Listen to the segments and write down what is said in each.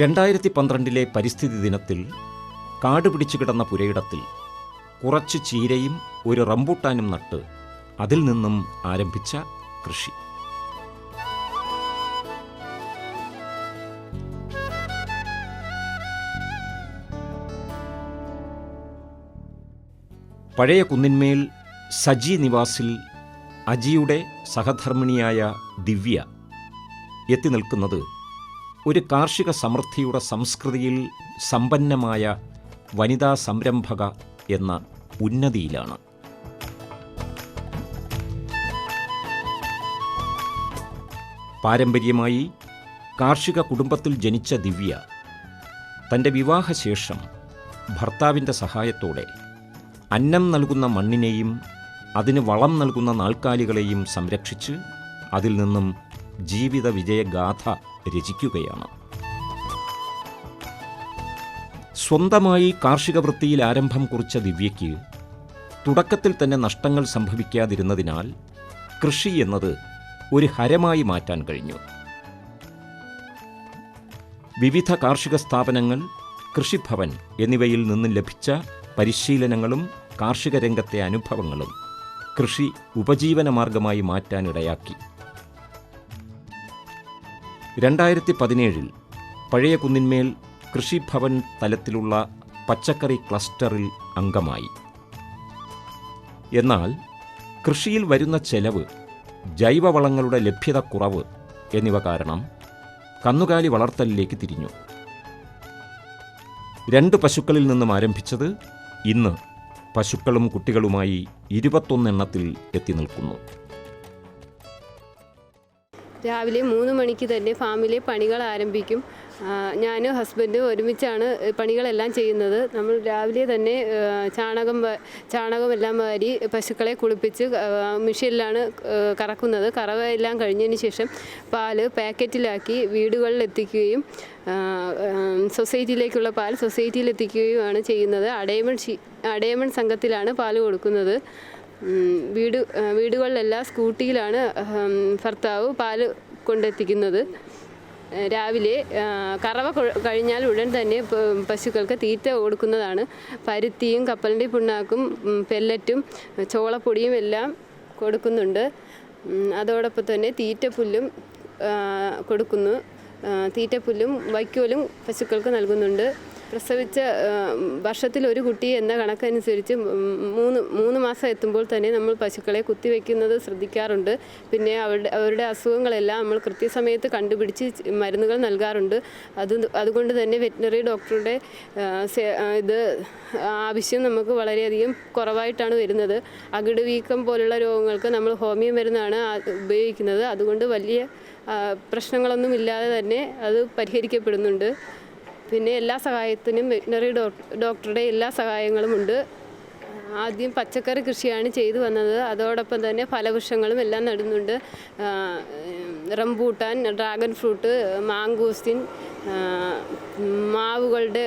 രണ്ടായിരത്തി പന്ത്രണ്ടിലെ പരിസ്ഥിതി ദിനത്തിൽ കാട് പിടിച്ചു കിടന്ന പുരയിടത്തിൽ കുറച്ച് ചീരയും ഒരു റംബൂട്ടാനും നട്ട് അതിൽ നിന്നും ആരംഭിച്ച കൃഷി. പഴയ കുന്നിന്മേൽ സജി നിവാസിൽ അജിയുടെ സഹധർമ്മിണിയായ ദിവ്യ എത്തി നിൽക്കുന്നത് ഒരു കാർഷിക സമൃദ്ധിയുടെ സംസ്കൃതിയിൽ സമ്പന്നമായ വനിതാ സംരംഭക എന്ന ഉന്നതിയിലാണ്. പാരമ്പര്യമായി കാർഷിക കുടുംബത്തിൽ ജനിച്ച ദിവ്യ തന്റെ വിവാഹശേഷം ഭർത്താവിന്റെ സഹായത്തോടെ അന്നം നൽകുന്ന മണ്ണിനെയും അതിന് വളം നൽകുന്ന നാൽക്കാലികളെയും സംരക്ഷിച്ച് അതിൽ നിന്നും ജീവിത വിജയഗാഥ രചിക്കുകയാണ്. സ്വന്തമായി കാർഷിക വൃത്തിയിൽ ആരംഭം കുറിച്ച ദിവ്യയ്ക്ക് തുടക്കത്തിൽ തന്നെ നഷ്ടങ്ങൾ സംഭവിക്കാതിരുന്നതിനാൽ കൃഷി എന്നത് ഒരു ഹരമായി മാറ്റാൻ കഴിഞ്ഞു. വിവിധ കാർഷിക സ്ഥാപനങ്ങൾ കൃഷിഭവൻ എന്നിവയിൽ നിന്ന് ലഭിച്ച പരിശീലനങ്ങളും കാർഷിക രംഗത്തെ അനുഭവങ്ങളും കൃഷി ഉപജീവന മാർഗമായി മാറ്റാനിടയാക്കി. രണ്ടായിരത്തി പതിനേഴിൽ പഴയ കുന്നിന്മേൽ കൃഷിഭവൻ തലത്തിലുള്ള പച്ചക്കറി ക്ലസ്റ്ററിൽ അംഗമായി. എന്നാൽ കൃഷിയിൽ വരുന്ന ചെലവ് ജൈവവളങ്ങളുടെ ലഭ്യത കുറവ് എന്നിവ കാരണം കന്നുകാലി വളർത്തലിലേക്ക് തിരിഞ്ഞു. രണ്ട് പശുക്കളിൽ നിന്നും ആരംഭിച്ചത് ഇന്ന് പശുക്കളും കുട്ടികളുമായി ഇരുപത്തൊന്നെണ്ണത്തിൽ എത്തി നിൽക്കുന്നു. രാവിലെ മൂന്ന് മണിക്ക് തന്നെ ഫാമിലെ പണികൾ ആരംഭിക്കും. ഞാനും ഹസ്ബൻഡും ഒരുമിച്ചാണ് പണികളെല്ലാം ചെയ്യുന്നത്. നമ്മൾ രാവിലെ തന്നെ ചാണകം ചാണകമെല്ലാം വാരി പശുക്കളെ കുളിപ്പിച്ച് മിഷീനിലാണ് കറക്കുന്നത്. കറവ എല്ലാം കഴിഞ്ഞതിന് ശേഷം പാൽ പാക്കറ്റിലാക്കി വീടുകളിൽ എത്തിക്കുകയും സൊസൈറ്റിയിലേക്കുള്ള പാൽ സൊസൈറ്റിയിൽ എത്തിക്കുകയുമാണ് ചെയ്യുന്നത്. അടയമൺ അടയമൺ സംഘത്തിലാണ് പാൽ കൊടുക്കുന്നത്. വീട് വീടുകളിലെല്ലാം സ്കൂട്ടിയിലാണ് ഭർത്താവ് പാൽ കൊണ്ടെത്തിക്കുന്നത്. രാവിലെ കറവ കഴിഞ്ഞാൽ ഉടൻ തന്നെ പശുക്കൾക്ക് തീറ്റ കൊടുക്കുന്നതാണ്. പരുത്തിയും കപ്പലിന്റെ പിണ്ണാക്കും പെല്ലറ്റും ചോളപ്പൊടിയും എല്ലാം കൊടുക്കുന്നുണ്ട്. അതോടൊപ്പം തന്നെ തീറ്റപ്പുല്ലും കൊടുക്കുന്നു. തീറ്റപ്പുല്ലും വൈക്കോലും പശുക്കൾക്ക് നൽകുന്നുണ്ട്. പ്രസവിച്ച വർഷത്തിൽ ഒരു കുട്ടി എന്ന കണക്കനുസരിച്ച് മൂന്ന് മൂന്ന് മാസം എത്തുമ്പോൾ തന്നെ നമ്മൾ പശുക്കളെ കുത്തിവെക്കുന്നത് ശ്രദ്ധിക്കാറുണ്ട്. പിന്നെ അവരുടെ അവരുടെ അസുഖങ്ങളെല്ലാം നമ്മൾ കൃത്യസമയത്ത് കണ്ടുപിടിച്ച് മരുന്നുകൾ നൽകാറുണ്ട്. അത് അതുകൊണ്ട് തന്നെ വെറ്റിനറി ഡോക്ടറുടെ ഇത് ആവശ്യം നമുക്ക് വളരെയധികം കുറവായിട്ടാണ് വരുന്നത്. അകിട് വീക്കം പോലുള്ള രോഗങ്ങൾക്ക് നമ്മൾ ഹോമിയോ മരുന്നാണ് ഉപയോഗിക്കുന്നത്. അതുകൊണ്ട് വലിയ പ്രശ്നങ്ങളൊന്നും ഇല്ലാതെ തന്നെ അത് പരിഹരിക്കപ്പെടുന്നുണ്ട്. പിന്നെ എല്ലാ സഹായത്തിനും വെറ്റിനറി ഡോക്ടറുടെ എല്ലാ സഹായങ്ങളും ഉണ്ട് ആദ്യം പച്ചക്കറി കൃഷിയാണ് ചെയ്തു വന്നത്. അതോടൊപ്പം തന്നെ ഫലവൃക്ഷങ്ങളും എല്ലാം നടുന്നുണ്ട്. റംബൂട്ടാൻ ഡ്രാഗൺ ഫ്രൂട്ട് മാങ്കൂസ്റ്റിൻ മാവുകളുടെ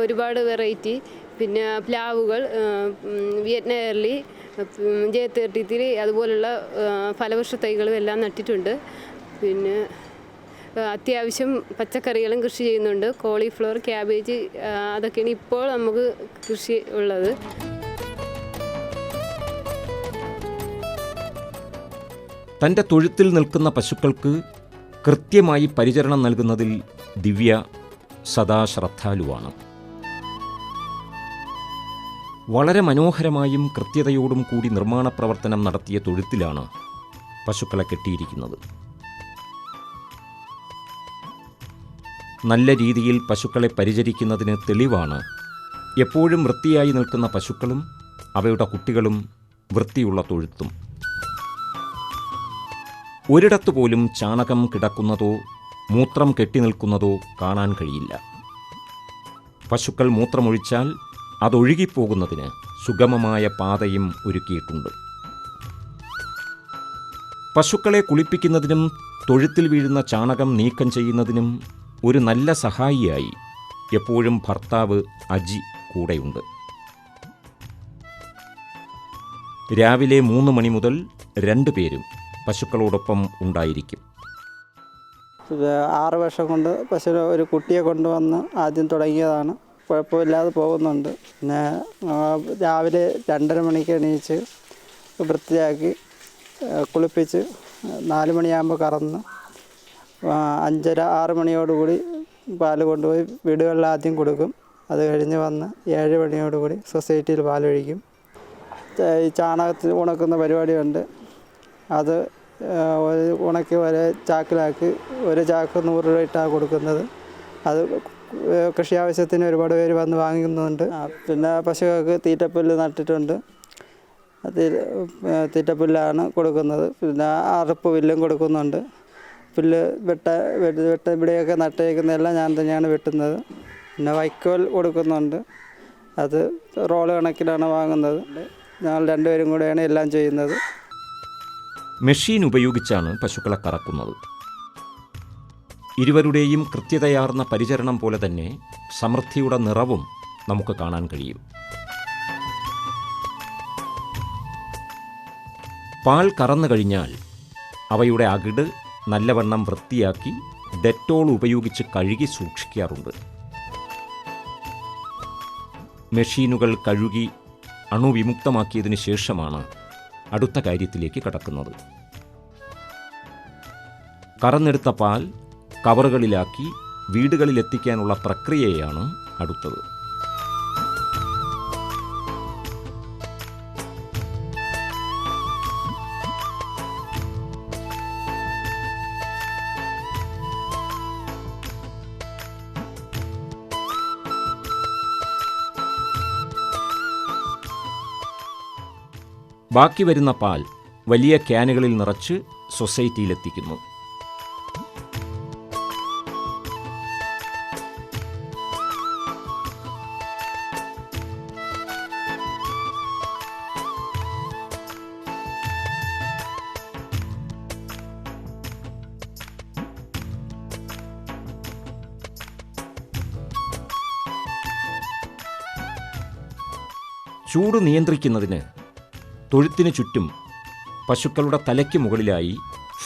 ഒരുപാട് വെറൈറ്റി. പിന്നെ പ്ലാവുകൾ വിയറ്റ്നാം എർലി തേർട്ടി ത്രീ അതുപോലുള്ള ഫലവൃക്ഷ തൈകളും എല്ലാം നട്ടിട്ടുണ്ട്. പിന്നെ അത്യാവശ്യം പച്ചക്കറികളും കൃഷി ചെയ്യുന്നുണ്ട്. കോളിഫ്ലവർ ക്യാബേജ് അതൊക്കെയാണ് ഇപ്പോൾ നമുക്ക് കൃഷി ഉള്ളത്. തന്റെ തൊഴുത്തിൽ നിൽക്കുന്ന പശുക്കൾക്ക് കൃത്യമായി പരിചരണം നൽകുന്നതിൽ ദിവ്യ സദാ ശ്രദ്ധാലുവാണ് വളരെ മനോഹരമായും കൃത്യതയോടും കൂടി നിർമ്മാണ പ്രവർത്തനം നടത്തിയ തൊഴുത്തിലാണ് പശുക്കളെ കെട്ടിയിരിക്കുന്നത്. നല്ല രീതിയിൽ പശുക്കളെ പരിചരിക്കുന്നതിന് തെളിവാണ്. എപ്പോഴും വൃത്തിയായി നിൽക്കുന്ന പശുക്കളും അവയുടെ കുട്ടികളും വൃത്തിയുള്ള തൊഴുത്തും. ഒരിടത്തു പോലും ചാണകം കിടക്കുന്നതോ മൂത്രം കെട്ടി നിൽക്കുന്നതോ കാണാൻ കഴിയില്ല. പശുക്കൾ മൂത്രമൊഴിച്ചാൽ അതൊഴുകിപ്പോകുന്നതിന് സുഗമമായ പാതയും ഒരുക്കിയിട്ടുണ്ട്. പശുക്കളെ കുളിപ്പിക്കുന്നതിനും തൊഴുത്തിൽ വീഴുന്ന ചാണകം നീക്കം ചെയ്യുന്നതിനും ഒരു നല്ല സഹായിയായി. എപ്പോഴും ഭർത്താവ് അജി കൂടെയുണ്ട്. രാവിലെ മൂന്ന് മണി മുതൽ രണ്ടു പേരും പശുക്കളോടൊപ്പം ഉണ്ടായിരിക്കും. ആറ് വർഷം കൊണ്ട് പശു ഒരു കുട്ടിയെ കൊണ്ടുവന്ന് ആദ്യം തുടങ്ങിയതാണ്. കുഴപ്പമില്ലാതെ പോകുന്നുണ്ട്. പിന്നെ രാവിലെ രണ്ടര മണിക്ക് എണീച്ച് വൃത്തിയാക്കി കുളിപ്പിച്ച് നാല് മണിയാകുമ്പോൾ കറന്ന് അഞ്ചര ആറ് മണിയോടുകൂടി പാൽ കൊണ്ടുപോയി വീടുകളിൽ ആദ്യം കൊടുക്കും. അത് കഴിഞ്ഞ് വന്ന് ഏഴ് മണിയോടുകൂടി സൊസൈറ്റിയിൽ പാലൊഴിക്കും. ഈ ചാണകത്തിൽ ഉണക്കുന്ന പരിപാടിയുണ്ട്. അത് ഉണക്കി വരെ ചാക്കിലാക്കി ഒരു ചാക്ക് നൂറ് രൂപ ഇട്ടാണ് കൊടുക്കുന്നത്. അത് കൃഷി ആവശ്യത്തിന് ഒരുപാട് പേര് വന്ന് വാങ്ങിക്കുന്നുണ്ട് പിന്നെ പശുക്കൾക്ക് തീറ്റപ്പുല്ല് നട്ടിട്ടുണ്ട്. തീറ്റപ്പുല്ലാണ് കൊടുക്കുന്നത്. പിന്നെ അറുപ്പ് വില്ലും കൊടുക്കുന്നുണ്ട്. പുല്ല് വെട്ട വെട്ട് ഇവിടെയൊക്കെ നട്ടേക്കുന്നതെല്ലാം ഞാൻ തന്നെയാണ് വെട്ടുന്നത്. പിന്നെ വൈക്കോൽ കൊടുക്കുന്നുണ്ട്. അത് റോൾ കണക്കിലാണ് വാങ്ങുന്നത്. ഞങ്ങൾ രണ്ടുപേരും കൂടെയാണ് എല്ലാം ചെയ്യുന്നത്. മെഷീൻ ഉപയോഗിച്ചാണ് പശുക്കളെ കറക്കുന്നത്. ഇരുവരുടെയും കൃത്യതയാർന്ന പരിചരണം പോലെ തന്നെ സമൃദ്ധിയുടെ നിറവും നമുക്ക് കാണാൻ കഴിയും. പാൽ കറന്നു കഴിഞ്ഞാൽ അവയുടെ അകിട് നല്ലവണ്ണം വൃത്തിയാക്കി ഡെറ്റോൾ ഉപയോഗിച്ച് കഴുകി സൂക്ഷിക്കാറുണ്ട്. മെഷീനുകൾ കഴുകി അണുവിമുക്തമാക്കിയതിനു ശേഷമാണ് അടുത്ത കാര്യത്തിലേക്ക് കടക്കുന്നത്. കറന്നെടുത്ത പാൽ കവറുകളിലാക്കി വീടുകളിലെത്തിക്കാനുള്ള പ്രക്രിയയാണ് അടുത്തത്. ബാക്കി വരുന്ന പാൽ വലിയ ക്യാനുകളിൽ നിറച്ച് സൊസൈറ്റിയിലെത്തിക്കുന്നു. ചൂട് നിയന്ത്രിക്കുന്നതിന് തൊഴുത്തിനു ചുറ്റും പശുക്കളുടെ തലയ്ക്ക് മുകളിലായി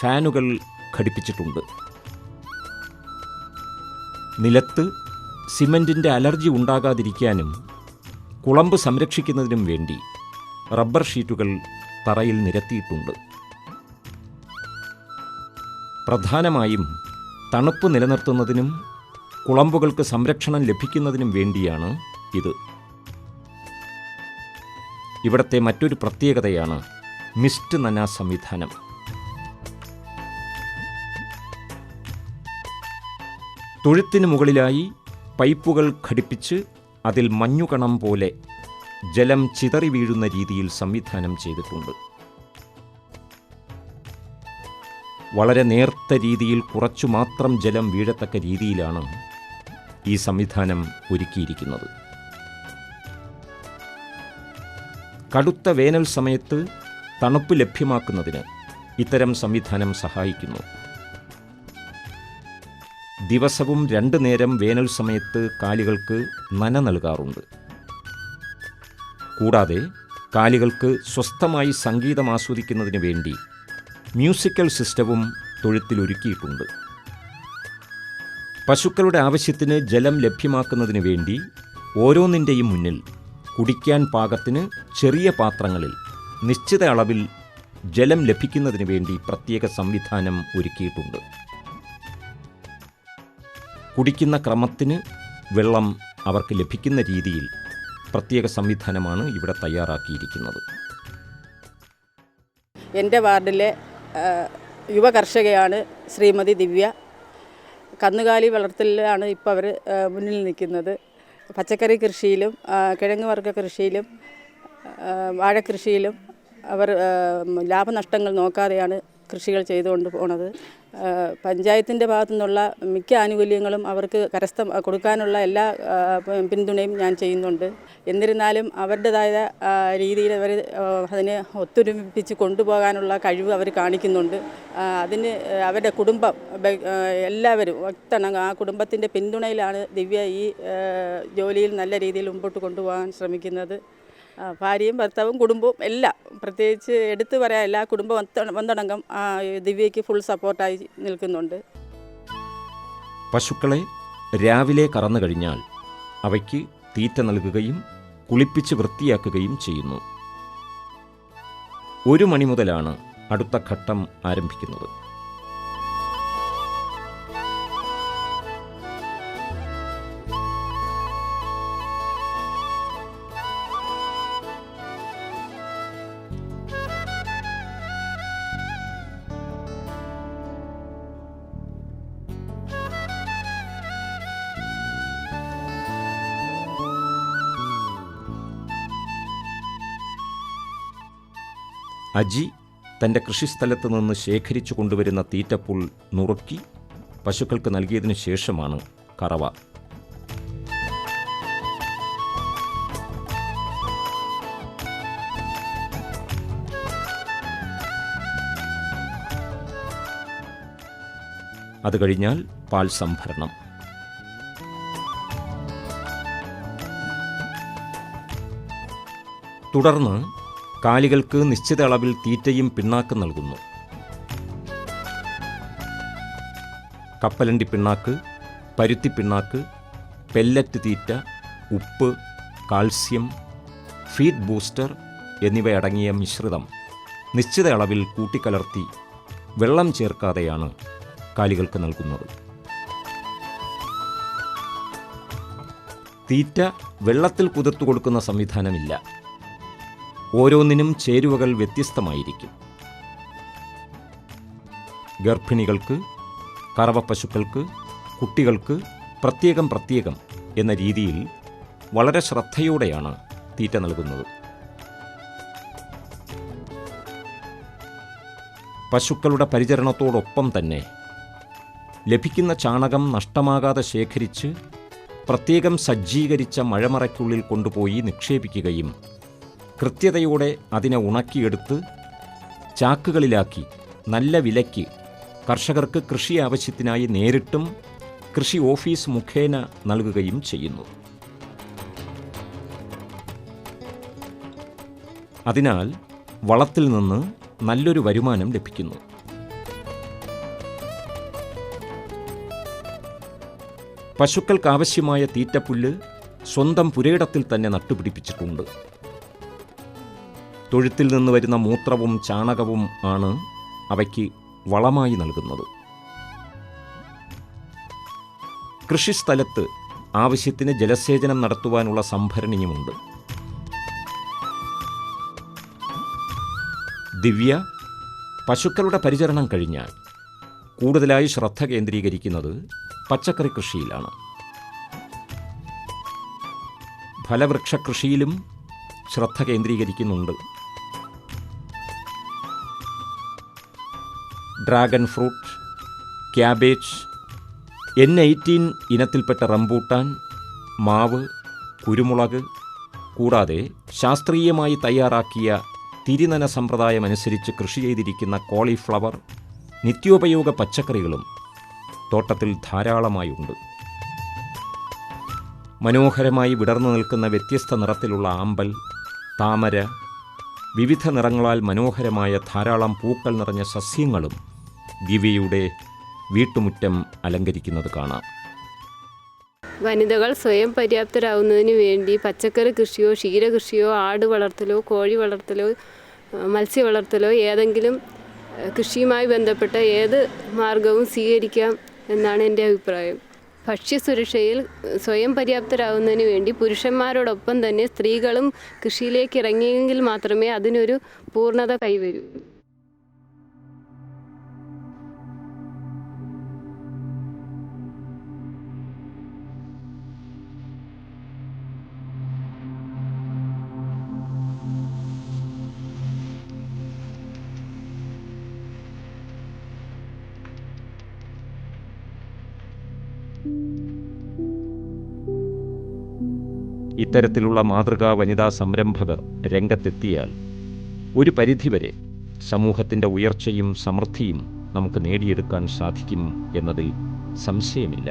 ഫാനുകൾ ഘടിപ്പിച്ചിട്ടുണ്ട്. നിലത്ത് സിമന്റിന്റെ അലർജി ഉണ്ടാകാതിരിക്കാനും കുളമ്പ് സംരക്ഷിക്കുന്നതിനും വേണ്ടി റബ്ബർ ഷീറ്റുകൾ തറയിൽ നിരത്തിയിട്ടുണ്ട്. പ്രധാനമായും തണുപ്പ് നിലനിർത്തുന്നതിനും കുളമ്പുകൾക്ക് സംരക്ഷണം ലഭിക്കുന്നതിനും വേണ്ടിയാണ് ഇത്. ഇവിടത്തെ മറ്റൊരു പ്രത്യേകതയാണ് മിസ്റ്റ് നന സംവിധാനം. തൊഴുത്തിന് മുകളിലായി പൈപ്പുകൾ ഘടിപ്പിച്ച് അതിൽ മഞ്ഞുകണം പോലെ ജലം ചിതറി വീഴുന്ന രീതിയിൽ സംവിധാനം ചെയ്തിട്ടുണ്ട്. വളരെ നേർത്ത രീതിയിൽ കുറച്ചു മാത്രം ജലം വീഴത്തക്ക രീതിയിലാണ് ഈ സംവിധാനം ഒരുക്കിയിരിക്കുന്നത്. കടുത്ത വേനൽ സമയത്ത് തണുപ്പ് ലഭ്യമാക്കുന്നതിന് ഇത്തരം സംവിധാനം സഹായിക്കുന്നു. ദിവസവും രണ്ടു നേരം വേനൽ സമയത്ത് കാലികൾക്ക് നന നൽകാറുണ്ട്. കൂടാതെ കാലികൾക്ക് സ്വസ്ഥമായി സംഗീതം ആസ്വദിക്കുന്നതിന് വേണ്ടി മ്യൂസിക്കൽ സിസ്റ്റവും തൊഴുത്തിലൊരുക്കിയിട്ടുണ്ട്. പശുക്കളുടെ ആവശ്യത്തിന് ജലം ലഭ്യമാക്കുന്നതിന് വേണ്ടി ഓരോന്നിന്റെയും മുന്നിൽ കുടിക്കാൻ പാകത്തിന് ചെറിയ പാത്രങ്ങളിൽ നിശ്ചിത അളവിൽ ജലം ലഭിക്കുന്നതിന് വേണ്ടി പ്രത്യേക സംവിധാനം ഒരുക്കിയിട്ടുണ്ട്. കുടിക്കുന്ന ക്രമത്തിന് വെള്ളം അവർക്ക് ലഭിക്കുന്ന രീതിയിൽ പ്രത്യേക സംവിധാനമാണ് ഇവിടെ തയ്യാറാക്കിയിരിക്കുന്നത്. എന്റെ വാർഡിലെ യുവ കർഷകയാണ് ശ്രീമതി ദിവ്യ. കന്നുകാലി വളർത്തലിലാണ് ഇപ്പോൾ അവർ മുന്നിൽ നിൽക്കുന്നത്. പച്ചക്കറി കൃഷിയിലും കിഴങ്ങ് വർഗ കൃഷിയിലും വാഴ വാഴക്കൃഷിയിലും അവർ ലാഭനഷ്ടങ്ങൾ നോക്കാതെയാണ് കൃഷികൾ ചെയ്തുകൊണ്ട് പോണത്. പഞ്ചായത്തിന്റെ ഭാഗത്തു നിന്നുള്ള മിക്ക ആനുകൂല്യങ്ങളും അവർക്ക് കരസ്ഥ കൊടുക്കാനുള്ള എല്ലാ പിന്തുണയും ഞാൻ ചെയ്യുന്നുണ്ട്. എന്നിരുന്നാലും അവരുടേതായ രീതിയിൽ അവർ അതിനെ ഒത്തൊരുമിപ്പിച്ച് കൊണ്ടുപോകാനുള്ള കഴിവ് അവർ കാണിക്കുന്നുണ്ട്. അതിന് അവരുടെ കുടുംബം എല്ലാവരും ഒത്തണം ആ കുടുംബത്തിന്റെ പിന്തുണയിലാണ് ദിവ്യ ഈ ജോലിയിൽ നല്ല രീതിയിൽ മുമ്പോട്ട് കൊണ്ടുപോകാൻ ശ്രമിക്കുന്നത്. ഭാര്യയും ഭർത്താവും കുടുംബവും എല്ലാം പ്രത്യേകിച്ച് എടുത്തു പറയാൻ എല്ലാ കുടുംബം വന്നടങ്കം ദിവ്യയ്ക്ക് ഫുൾ സപ്പോർട്ടായി നിൽക്കുന്നുണ്ട്. പശുക്കളെ രാവിലെ കറന്നു കഴിഞ്ഞാൽ അവയ്ക്ക് തീറ്റ നൽകുകയും കുളിപ്പിച്ച് വൃത്തിയാക്കുകയും ചെയ്യുന്നു. ഒരു മണി മുതലാണ് അടുത്ത ഘട്ടം ആരംഭിക്കുന്നത്. അജി തന്റെ കൃഷിസ്ഥലത്ത് നിന്ന് ശേഖരിച്ചു കൊണ്ടുവരുന്ന തീറ്റപ്പുൽ നുറുക്കി പശുക്കൾക്ക് നൽകിയതിനു ശേഷമാണ് കറവ. അത് കഴിഞ്ഞാൽ പാൽ സംഭരണം. തുടർന്ന് കാലികൾക്ക് നിശ്ചിത അളവിൽ തീറ്റയും പിണ്ണാക്കും നൽകുന്നു. കപ്പലണ്ടി പിണ്ണാക്ക് പരുത്തി പിണ്ണാക്ക് പെല്ലറ്റ് തീറ്റ ഉപ്പ് കാൽസ്യം ഫീഡ് ബൂസ്റ്റർ എന്നിവയടങ്ങിയ മിശ്രിതം നിശ്ചിത അളവിൽ കൂട്ടിക്കലർത്തി വെള്ളം ചേർക്കാതെയാണ് കാലികൾക്ക് നൽകുന്നത്. തീറ്റ വെള്ളത്തിൽ കുതിർത്തു കൊടുക്കുന്ന സംവിധാനമില്ല. ഓരോന്നിനും ചേരുവകൾ വ്യത്യസ്തമായിരിക്കും. ഗർഭിണികൾക്ക് കറവപ്പശുക്കൾക്ക് കുട്ടികൾക്ക് പ്രത്യേകം പ്രത്യേകം എന്ന രീതിയിൽ വളരെ ശ്രദ്ധയോടെയാണ് തീറ്റ നൽകുന്നത്. പശുക്കളുടെ പരിചരണത്തോടൊപ്പം തന്നെ ലഭിക്കുന്ന ചാണകം നഷ്ടമാകാതെ ശേഖരിച്ച് പ്രത്യേകം സജ്ജീകരിച്ച മഴമറയ്ക്കുള്ളിൽ കൊണ്ടുപോയി നിക്ഷേപിക്കുകയും കൃത്യതയോടെ അതിനെ ഉണക്കിയെടുത്ത് ചാക്കുകളിലാക്കി നല്ല വിലയ്ക്ക് കർഷകർക്ക് കൃഷി ആവശ്യത്തിനായി നേരിട്ടും കൃഷി ഓഫീസ് മുഖേന നൽകുകയും ചെയ്യുന്നു. അതിനാൽ വളത്തിൽ നിന്ന് നല്ലൊരു വരുമാനം ലഭിക്കുന്നു. പശുക്കൾക്കാവശ്യമായ തീറ്റപ്പുല്ല് സ്വന്തം പുരയിടത്തിൽ തന്നെ നട്ടുപിടിപ്പിച്ചിട്ടുണ്ട്. തൊഴുത്തിൽ നിന്ന് വരുന്ന മൂത്രവും ചാണകവും ആണ് അവയ്ക്ക് വളമായി നൽകുന്നത്. കൃഷിസ്ഥലത്ത് ആവശ്യത്തിന് ജലസേചനം നടത്തുവാനുള്ള സംഭരണിയുമുണ്ട്. ദിവ്യ പശുക്കളുടെ പരിചരണം കഴിഞ്ഞാൽ കൂടുതലായി ശ്രദ്ധ കേന്ദ്രീകരിക്കുന്നത് പച്ചക്കറി കൃഷിയിലാണ്. ഫലവൃക്ഷ കൃഷിയിലും ശ്രദ്ധ കേന്ദ്രീകരിക്കുന്നുണ്ട്. Dragon fruit cabbage N eighteen ഇനത്തിൽപ്പെട്ട റംബൂട്ടാൻ മാവ് കുരുമുളക് കൂടാതെ ശാസ്ത്രീയമായി തയ്യാറാക്കിയ തിരിനന സമ്പ്രദായമനുസരിച്ച് കൃഷി ചെയ്തിരിക്കുന്ന കോളിഫ്ലവർ നിത്യോപയോഗ പച്ചക്കറികളും തോട്ടത്തിൽ ധാരാളമായുണ്ട്. മനോഹരമായി വിടർന്നു നിൽക്കുന്ന വ്യത്യസ്ത നിറത്തിലുള്ള ആമ്പൽ താമര വിവിധ നിറങ്ങളാൽ മനോഹരമായ ധാരാളം പൂക്കൾ നിറഞ്ഞ സസ്യങ്ങളും ദിവ്യയുടെ വീട്ടുമുറ്റം അലങ്കരിക്കുന്നത് കാണാം. വനിതകൾ സ്വയം പര്യാപ്തരാകുന്നതിന് വേണ്ടി പച്ചക്കറി കൃഷിയോ ക്ഷീരകൃഷിയോ ആട് വളർത്തലോ കോഴി വളർത്തലോ മത്സ്യ വളർത്തലോ ഏതെങ്കിലും കൃഷിയുമായി ബന്ധപ്പെട്ട ഏത് മാർഗവും സ്വീകരിക്കാം എന്നാണ് എന്റെ അഭിപ്രായം. ഭക്ഷ്യസുരക്ഷയിൽ സ്വയം പര്യാപ്തരാകുന്നതിന് വേണ്ടി പുരുഷന്മാരോടൊപ്പം തന്നെ സ്ത്രീകളും കൃഷിയിലേക്ക് ഇറങ്ങിയെങ്കിൽ മാത്രമേ അതിനൊരു പൂർണത കൈവരൂ. ഇത്തരത്തിലുള്ള മാതൃകാ വനിതാ സംരംഭകർ രംഗത്തെത്തിയാൽ ഒരു പരിധിവരെ സമൂഹത്തിന്റെ ഉയർച്ചയും സമൃദ്ധിയും നമുക്ക് നേടിയെടുക്കാൻ സാധിക്കും എന്നതിൽ സംശയമില്ല.